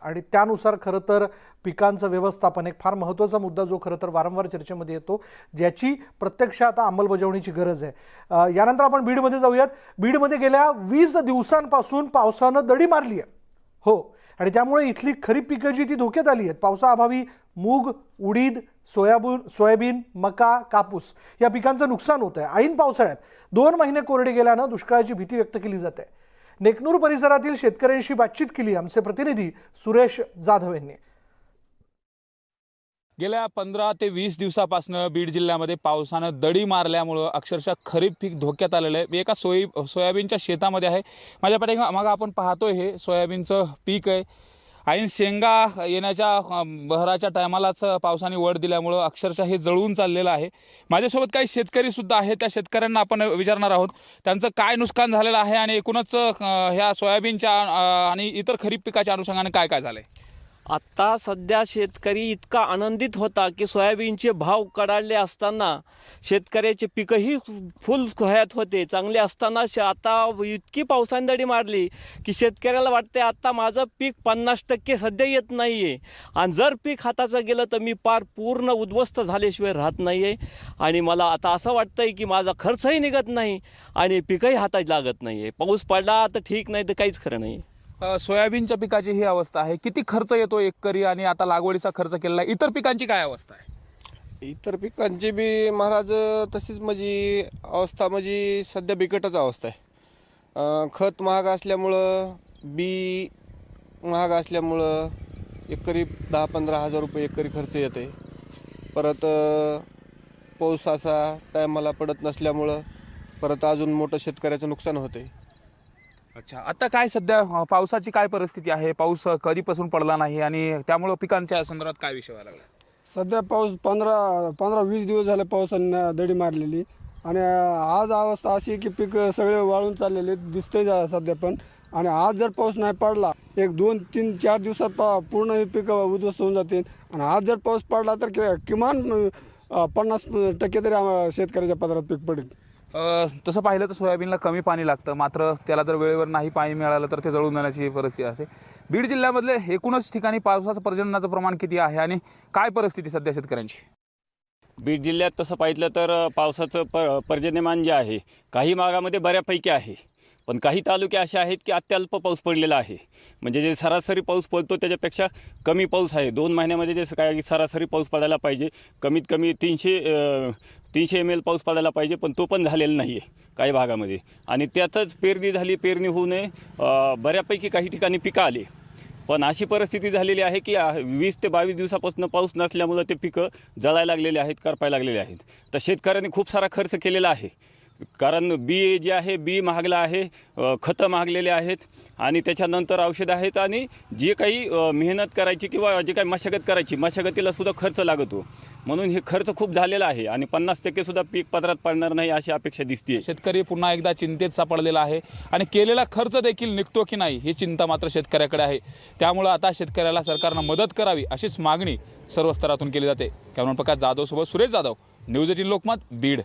आणि त्यानुसार खरं तर पिकांचं व्यवस्थापन एक फार महत्त्वाचा मुद्दा जो खरं तर वारंवार चर्चेमध्ये येतो ज्याची प्रत्यक्ष आता अंमलबजावणीची गरज आहे. यानंतर आपण बीडमध्ये जाऊयात. बीडमध्ये गेल्या वीस दिवसांपासून पावसानं दडी मारली आहे. हो आणि त्यामुळे इथली खरीप पिकं जी ती धोक्यात आली आहेत पावसाअभावी मूग उडीद सोयाबीन सोयाबीन मका कापूस या पिकांचं नुकसान होत आहे ऐन पावसाळ्यात दोन महिने कोरडे गेल्यानं दुष्काळाची भीती व्यक्त केली जाते. नेकनूर परिसरातील शेतकऱ्यांशी बातचीत केली आमचे प्रतिनिधी सुरेश जाधव यांनी. गेल्या पंधरा ते वीस दिवसापासून बीड जिल्ह्यामध्ये पावसानं दडी मारल्यामुळं अक्षरशः खरीप पीक धोक्यात आलेलं आहे. एका सोयी सोयाबीनच्या शेतामध्ये आहे. माझ्या पाठी मग आपण पाहतोय हे सोयाबीनचं पीक आहे. ऐन शेंगा येण्याच्या बहराच्या टायमालाच पावसाने वड दिल्यामुळं अक्षरशः हे जळून चाललेलं आहे. माझ्यासोबत काही शेतकरी सुद्धा आहेत. त्या शेतकऱ्यांना आपण विचारणार आहोत. त्यांचं काय नुकसान झालेलं आहे आणि एकूणच ह्या सोयाबीनच्या आणि इतर खरीप पिकाच्या अनुषंगाने काय काय झालंय? आत्ता सध्या शेतकरी इतका आनंदित होता की सोयाबीनचे भाव कडाडले असताना शेतकऱ्याचे पिकंही फुल खोयात होते चांगले असताना श- आता इतकी पावसांदडी मारली की शेतकऱ्याला वाटते आत्ता माझं पीक पन्नास टक्के सध्या येत नाही आहे आणि जर पीक हाताचं गेलं तर मी पार पूर्ण उद्ध्वस्त झाल्याशिवाय राहत नाही आहे आणि मला आता असं वाटतं आहे की माझा खर्चही निघत नाही आणि पिकंही हातात लागत नाही आहे पाऊस पडला तर ठीक नाही तर काहीच खरं नाही सोयाबीनच्या पिकाची ही अवस्था आहे. किती खर्च येतो एकरी आणि आता लागवडीचा खर्च केलेला आहे? इतर पिकांची काय अवस्था आहे? इतर पिकांची बी महाराज तशीच म्हणजे अवस्था म्हणजे सध्या बिकटच अवस्था आहे. खत महाग असल्यामुळं बी महाग असल्यामुळं एकरी दहा पंधरा हजार रुपये एकरी खर्च येते परत पाऊस असा टायमाला पडत नसल्यामुळं परत अजून मोठं शेतकऱ्याचं नुकसान होते अच्छा आता काय सध्या पावसाची काय परिस्थिती आहे? पाऊस कधीपासून पडला नाही आणि त्यामुळं पिकांच्या संदर्भात काय विषय व्हायला लागला? सध्या पाऊस पंधरा पंधरा वीस दिवस झाले पावसानं दडी मारलेली. आणि आज अवस्था अशी आहे की पीक सगळे वाळून चाललेले दिसते सध्या पण. आणि आज जर पाऊस नाही पडला एक दोन तीन चार दिवसात पा पूर्ण हे पीक उद्ध्वस्त होऊन जातील. आणि आज जर पाऊस पडला तर कि- किमान अं, पन्नास टक्के तरी आम्हा- शेतकऱ्याच्या पदरात पीक पडेल. तसं पाहिलं तर सोयाबीनला कमी पाणी लागतं. मात्र त्याला जर वेळेवर नाही पाणी मिळालं तर ते जळून जाण्याची परिस्थिती असते बीड जिल्ह्यामधले एकूणच ठिकाणी पावसाचं पर्जन्याचं प्रमाण किती आहे आणि काय परिस्थिती सध्या शेतकऱ्यांची? बीड जिल्ह्यात तसं पाहिलं तर पावसाचं प पर्जन्यमान जे आहे काही भागामध्ये बऱ्यापैकी आहे. पण काही तालुके असे आहेत की अत्यल्प पाऊस पडलेला आहे. म्हणजे जे सरासरी पाऊस पडतो त्याच्यापेक्षा कमी पाऊस आहे. दोन महिन्यामध्ये जे काय सरासरी पाऊस पडायला पाहिजे. कमीत कमी तीनशे तीनशे एम एल पाऊस पडायला पाहिजे पण तो पण झालेला नाही आहे काही भागामध्ये. आणि त्यातच पेरणी झाली पेरणी होऊ नये बऱ्यापैकी काही ठिकाणी पिकं आली. पण अशी परिस्थिती झालेली आहे की वीस ते बावीस दिवसापासून पाऊस नसल्यामुळं ते पिकं जळायला लागलेले आहेत करपायला लागलेले आहेत. तर शेतकऱ्यांनी खूप सारा खर्च केलेला आहे. कारण बी जे आहे बी महागलं आहे खतं महागलेले आहेत आणि त्याच्यानंतर औषधं आहेत आणि जे काही मेहनत करायची किंवा जे काही मशागत करायची मशागतीला सुद्धा खर्च लागतो. म्हणून हे खर्च खूप झालेला आहे आणि पन्नास टक्केसुद्धा पीक पदरात पडणार नाही अशी अपेक्षा दिसते शेतकरी पुन्हा एकदा चिंतेत सापडलेला आहे आणि केलेला खर्च देखील निघतो की नाही ही चिंता मात्र शेतकऱ्याकडे आहे. त्यामुळं आता शेतकऱ्याला सरकारनं मदत करावी अशीच मागणी सर्व स्तरातून केली जाते. कॅमेरा प्रकाश जाधव सोबत सुरेश जाधव न्यूज एटीन लोकमत बीड.